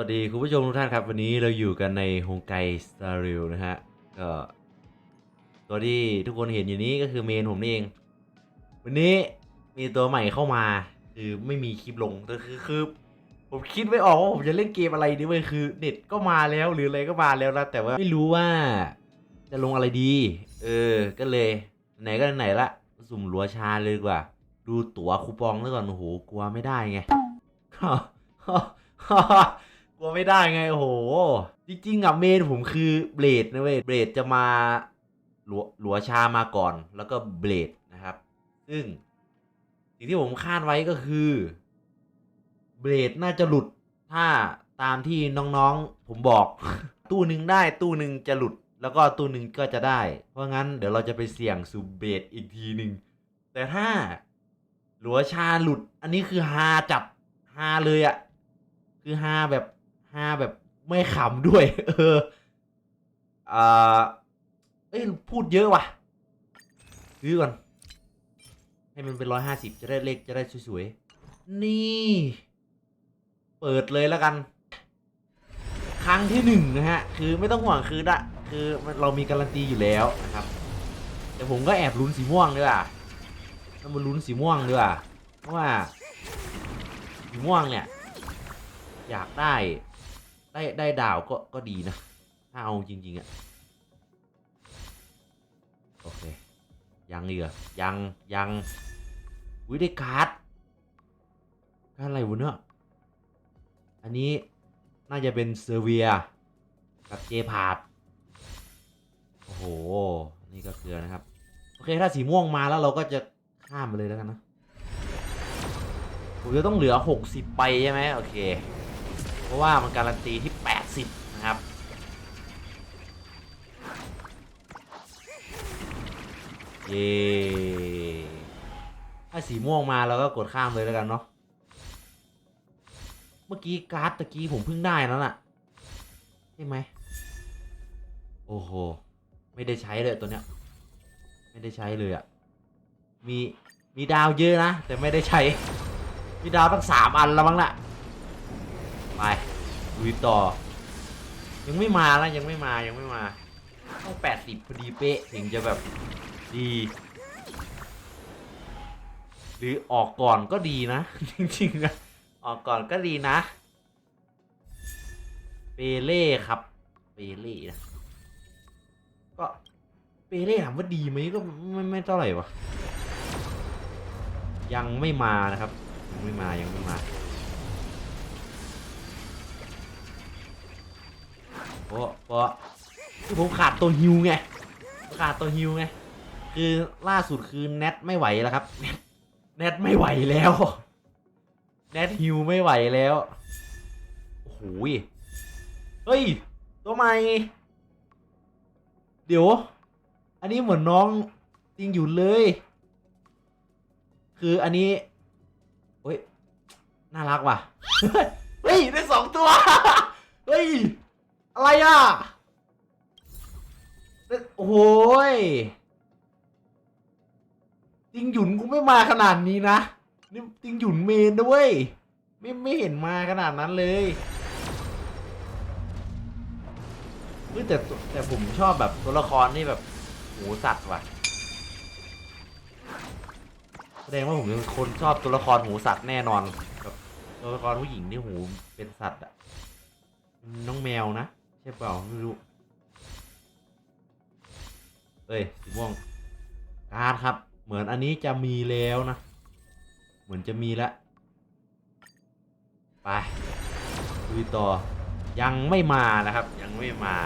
วัสดีคุณผู้ชมทุกท่านครับ วันนี้เราอยู่กันในฮงไกสตาริลนะฮะก็ตัวที่ทุกคนเห็นอยู่นี้ก็คือเมนผมนี่เอง วันนี้มีตัวใหม่เข้ามา คือไม่มีคลิปลงแต่คือคือ ผมคิดไม่ออกว่าผมจะเล่นเกมอะไรดีเว้ยคือเน็ตก็มาแล้วหรืออะไรก็มาแล้วนะแต่ว่าไม่รู้ว่าจะลงอะไรดี เออ ก็เลย ไหนก็ไหนละสุ่มลัวชาเลยดีกว่า ดูตั๋วคูปองแล้วก่อนโอ้โหกลัวไม่ได้ไง กลัวไม่ได้ไงโอ้โห จริงๆอะเมนผมคือเบลดนะเว้ยเบลดจะมาหลัวหลัวชามาก่อนแล้วก็เบลดนะครับ ซึ่งสิ่งที่ผมคาดไว้ก็คือเบลดน่าจะหลุดถ้าตามที่น้องๆผมบอก ตู้หนึ่งได้ตู้หนึ่งจะหลุด แล้วก็ตู้หนึ่งก็จะได้ เพราะงั้นเดี๋ยวเราจะไปเสี่ยงสู่เบลดอีกทีหนึ่งแต่ถ้าหลัวชาหลุด อันนี้คือฮาจับฮาเลยอะคือฮาแบบ ฮาแบบไม่ขำด้วย เอออ่าเอ้ยพูดเยอะว่ะซื้อก่อน ให้มันเป็นร้อยห้าสิบจะได้เลขจะได้สวยๆ นี่ เปิดเลยแล้วกัน ครั้งที่หนึ่งนะฮะ คือไม่ต้องห่วงคือละคือเรามีการันตีอยู่แล้วนะครับ แต่ผมก็แอบลุ้นสีม่วงด้วยอะต้องมาลุ้นสีม่วงด้วยอะเพราะว่าสีม่วงเนี่ย อยากได้ ได้ได้ดาวก็ก็ดีนะถ้าเอาจริง ๆอะโอเค ยังอีกเหรอยังยังวิได้การ์ดการอะไรวะเนี่ยอันนี้น่าจะเป็นเซอร์เวียกับเจพาร์ดโอ้โห นี่ก็เกลือนะครับ โอเคถ้าสีม่วงมาแล้วเราก็จะข้ามไปเลยแล้วกันนะ ผมจะต้องเหลือ 60 ไปใช่ไหมโอเค เพราะว่ามันการันตีที่ 80 นะครับ เย้ถ้าสีม่วงมาเราก็กดข้ามเลยแล้วกันเนาะ เมื่อกี้การ์ดตะกี้ผมเพิ่งได้นั่นน่ะใช่ไหม โอ้โห ไม่ได้ใช้เลยตัวเนี้ย ไม่ได้ใช้เลยอะ่ะ มี มีดาวเยอะนะ แต่ไม่ได้ใช้ มีดาวตั้งสามอันแล้วมั้งน่ะ ไปลุยต่อ ยังไม่มานะยังไม่มายังไม่มาต้องแปดสิบพอดีเป๊ะถึงจะแบบดี หรือออกก่อนก็ดีนะ จริงๆนะออกก่อนก็ดีนะ เปเล่ครับเปเล่นะก็เปเล่ถามว่าดีไหมก็ไม่ไม่เท่าไหร่วะยังไม่มานะครับ ยังไม่มายังไม่มา เพราะเพราะคือผมขาดตัวฮิวไง ขาดตัวฮิวไง คือล่าสุดคือแนทไม่ไหวแล้วครับแนทแนทไม่ไหวแล้ว แนทฮิวไม่ไหวแล้ว โอ้โหเฮ้ย ตัวใหม่ เดี๋ยว อันนี้เหมือนน้องจริงอยู่เลย คืออันนี้เฮ้ย น่ารักว่ะ เฮ้ย ได้สองตัว เฮ้ย อะไรอะโอ้โหยจริงหยุนกูไม่มาขนาดนี้นะนี่จริงหยุนเมนด้วย ไม่ไม่เห็นมาขนาดนั้นเลยเฮ้ยแต่แต่ผมชอบแบบตัวละครนี่แบบหูสัตว์ว่ะแสดงว่าผมเป็นคนชอบตัวละครหูสัตว์แน่นอนแบบตัวละครผู้หญิงที่หูเป็นสัตว์อะน้องแมวนะ ช่เปล่าไม่รู้เอ้ยสีม่วงการ์ดครับ เหมือนอันนี้จะมีแล้วนะ เหมือนจะมีแล้วไปดูต่อ ยังไม่มานะครับ ยังไม่มา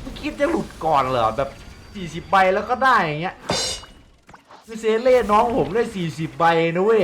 เมื่อกี้จะหลุดก่อนเหรอแบบสี่สิบใบแล้วก็ได้อย่างเงี้ยคือเซเล่น้องผมได้สี่สิบใบนะเว้ย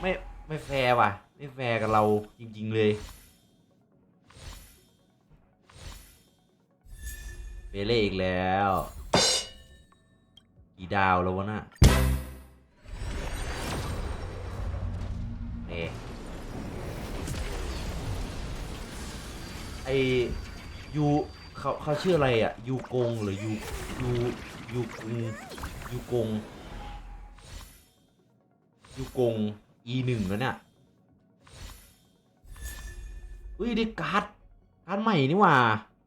ไม่ไม่แฟร์ว่ะ ไม่แฟร์กับเราจริง ๆ เลย เปเล่อีกแล้ว กี่ดาวแล้ววะน่ะเน่ไอยูเขาเขาชื่ออะไรอะยูกงหรือยูยูยูกงยูกงยูกง e หนึ่งแล้วเนี่ยอุ้ยได้การ์ดการ์ดใหม่นี่ว่าเอ๊ะ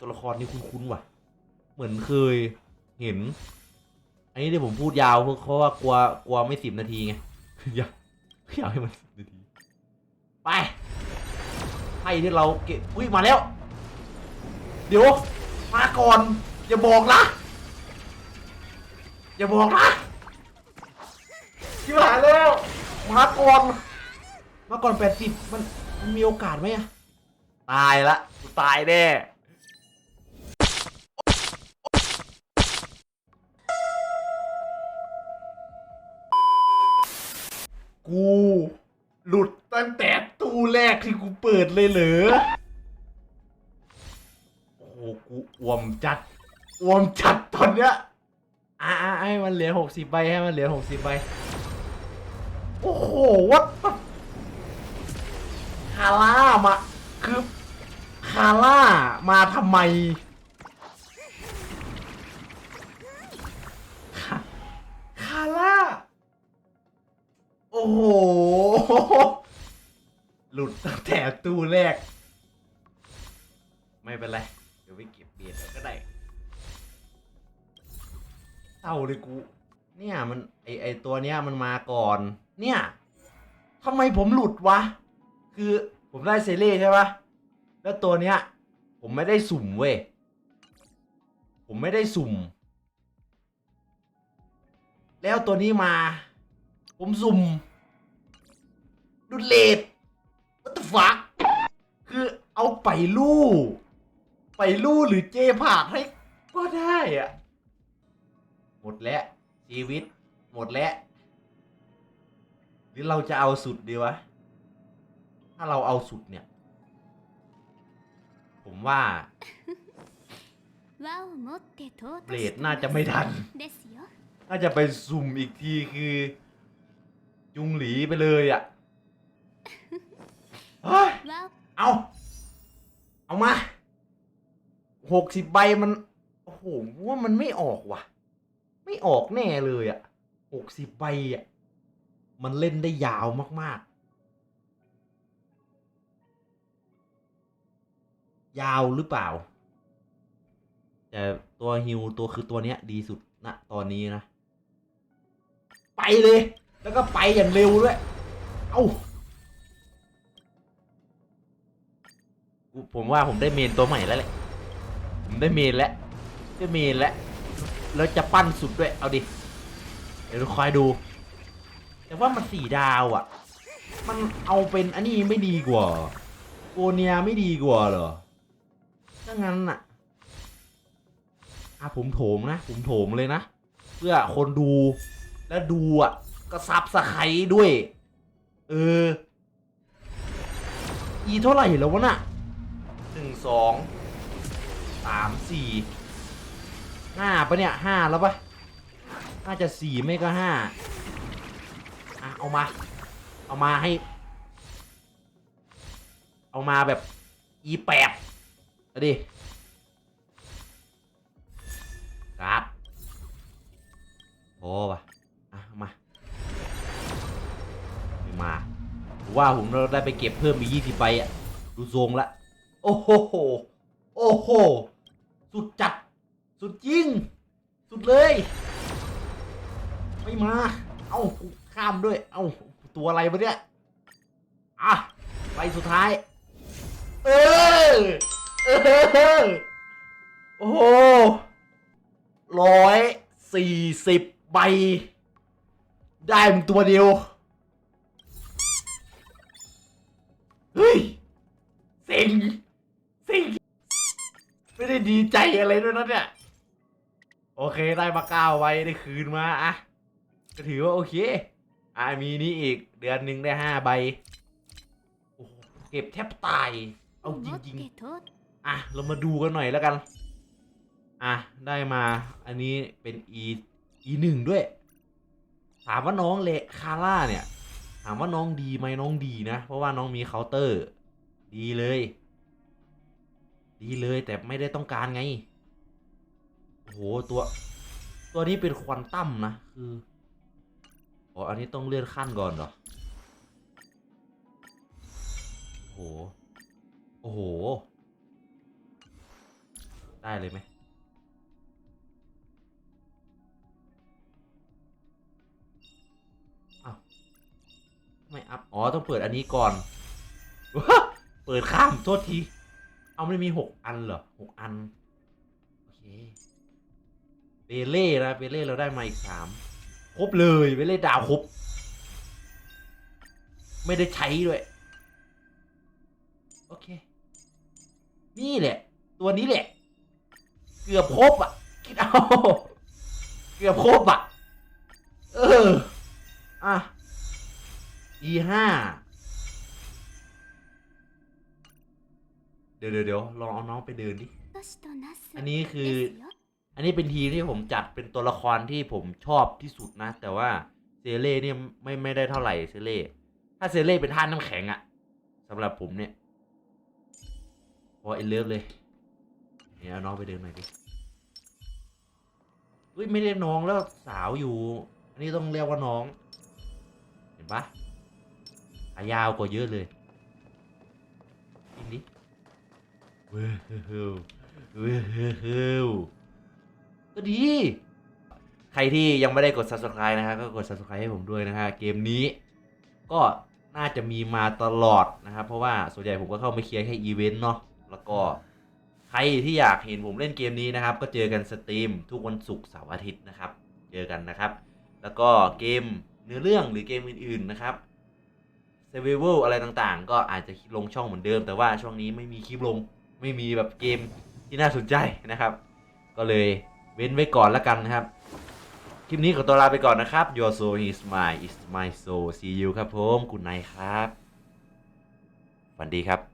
ตัวละครนี่คุ้นๆว่ะ เหมือนเคยเห็น อันนี้เดี๋ยวผมพูดยาวเพราะว่ากลัวกลัวไม่สิบนาทีไงอยากอยากให้มันสิบนาที ไปไพ่ที่เราเก็บอุ้ยมาแล้ว เดี๋ยว มาก่อน อย่าบอกนะ อย่าบอกนะชิบหายแล้ว มาก่อน มาก่อนแปดสิบมันมีโอกาสไหมอะตายละ ตายแน่ กูหลุดตั้งแต่ตู้แรกที่กูเปิดเลยเหรอ โอ้โหกูอวมจัดอวมจัดตอนเนี้ยอ่าให้มันเหลือหกสิบใบให้มันเหลือหกสิบใบ โอ้โหวัดคาร่ามา คือคาร่ามาทำไม โอ้โห หลุดตั้งแต่ตู้แรก ไม่เป็นไร เดี๋ยวไปเก็บเบียดก็ได้เศร้าเลยกู เนี่ยมันไอไอตัวเนี้ยมันมาก่อน เนี่ยทำไมผมหลุดวะ คือผมได้เซเล่ใช่ปะแล้วตัวเนี้ย ผมไม่ได้สุ่มเว้ย ผมไม่ได้สุ่ม แล้วตัวนี้มา ผมสุ่ม ดูเลดวัตฟักคือเอาไปลู่ ไปลู่หรือเจผากให้ก็ได้อะหมดแล้ว ชีวิต หมดแล้ว หรือเราจะเอาสุดดีวะ ถ้าเราเอาสุดเนี่ย ผมว่าเบลดน่าจะไม่ทัน น่าจะไปสุ่มอีกทีคือ จุงหลีไปเลยอะ เฮ้ยเอา เอามา หกสิบใบมัน โอ้โหว่ามันไม่ออกว่ะ ไม่ออกแน่เลยอะ่ะหกสิบใบอะ่ะ มันเล่นได้ยาวมากๆ ยาวหรือเปล่า แต่ตัวฮิวตัวคือตัวเนี้ย ดีสุดนะตอนนี้นะ ไปเลย แล้วก็ไปอย่างเร็วด้วย เอ้า ผมว่าผมได้เมนตัวใหม่แล้วแหละ ผมได้เมนแล้ว ได้เมนแล้ว แล้วจะปั้นสุดด้วย เอาดิ เดี๋ยวคอยดู แต่ว่ามันสี่ดาวอะ่ะ มันเอาเป็นอันนี้ไม่ดีกว่า โกเนียไม่ดีกว่าเหรอ ถ้างั้นน่ะ อะผมโถมนะ ผมโถมเลยนะ เพื่อคนดูแล้วดูอะ ก็ซับสไครด้วย เออ อีเท่าไหร่แล้ววะน่ะ หนึ่งสองสามสี่ห้าปะเนี่ยห้าแล้วปะน่าจะสี่ไม่ก็ห้าอะเอามา เอามาให้ เอามาแบบอีแปดอดิครับโอ้ปะอะมามาว่าผมเราได้ไปเก็บเพิ่มอีกยี่สิบใบอะดูทรงละ โอ้โห โอ้โห สุดจัด สุดจริง สุดเลย ไม่มา เอ้าข้ามด้วย เอ้า ตัวอะไรมาเนี่ย อะ ไปสุดท้าย เออ เออ โอ้โหร้อยสี่สิบใบ ได้มึงตัวเดียว ได้ดีใจอะไรด้วยนะเนี่ย โอเคได้มาก้าวไว้ได้คืนมาอะก็ถือว่าโอเค อ่ามีนี่อีกเดือนหนึ่งได้ห้าใบโอ้เก็บแทบตาย เอาจริงๆ อะ เรามาดูกันหน่อยแล้วกัน อะ ได้มาอันนี้เป็น e e หนึ่งด้วย ถามว่าน้องเละคาร่าเนี่ย ถามว่าน้องดีไหมน้องดีนะ เพราะว่าน้องมีเคาน์เตอร์ ดีเลย ดีเลยแต่ไม่ได้ต้องการไง โอ้โห ตัว ตัวนี้เป็นควอนตัมนะ คืออ๋ออันนี้ต้องเลื่อนขั้นก่อนเหรอ โอ้โหได้เลยไหมอ้าวไม่อัพ อ๋อ ต้องเปิดอันนี้ก่อน เปิดข้าม โทษที เอาไม่มีหกอันเหรอหกอัน โอเคเปเล่นะเปเล่เราได้มาอีกสามครบเลยเปเล่ดาวครบ ไม่ได้ใช้ด้วย โอเค นี่แหละ ตัวนี้แหละ เกือบครบอะ คิดเอา เกือบครบอะ เออ อะ e ห้า เดี๋ยวเดี๋ยวลองเอาน้องไปเดินดิ อันนี้คือ อันนี้เป็นทีที่ผมจัดเป็นตัวละครที่ผมชอบที่สุดนะ แต่ว่าเซเล่เนี่ยไม่ไม่ได้เท่าไหร่เซเล่ถ้าเซเล่เป็นท่าน้ำแข็งอะสำหรับผมเนี่ย พอเอ็นเลิฟเลยเนี่ยน้องไปเดินหน่อยดิอุ้ยไม่ได้น้องแล้วสาวอยู่ อันนี้ต้องเรียกว่าน้อง เห็นปะอายาวกว่าเยอะเลย เว้วเว้วก็ดี ใครที่ยังไม่ได้กด subscribe นะฮะก็กด subscribe ให้ผมด้วยนะฮะเกมนี้ ก็น่าจะมีมาตลอดนะครับ เพราะว่าส่วนใหญ่ผมก็เข้ามาเคลียร์แค่อีเวนต์เนาะแล้วก็ใครที่อยากเห็นผมเล่นเกมนี้นะครับ ก็เจอกันสตรีมทุกวันศุกร์เสาร์อาทิตย์นะครับ เจอกันนะครับ แล้วก็เกมเนื้อเรื่องหรือเกมอื่น ๆนะครับเซเวอร์อะไรต่างๆ ก็อาจจะลงช่องเหมือนเดิม แต่ว่าช่วงนี้ไม่มีคลิปลง ไม่มีแบบเกมที่น่าสนใจนะครับ ก็เลยเว้นไว้ก่อนแล้วกันนะครับ คลิปนี้ขอตัวลาไปก่อนนะครับ Your soul is mine is my soul see you ครับผมคุณนายครับ วันดีครับ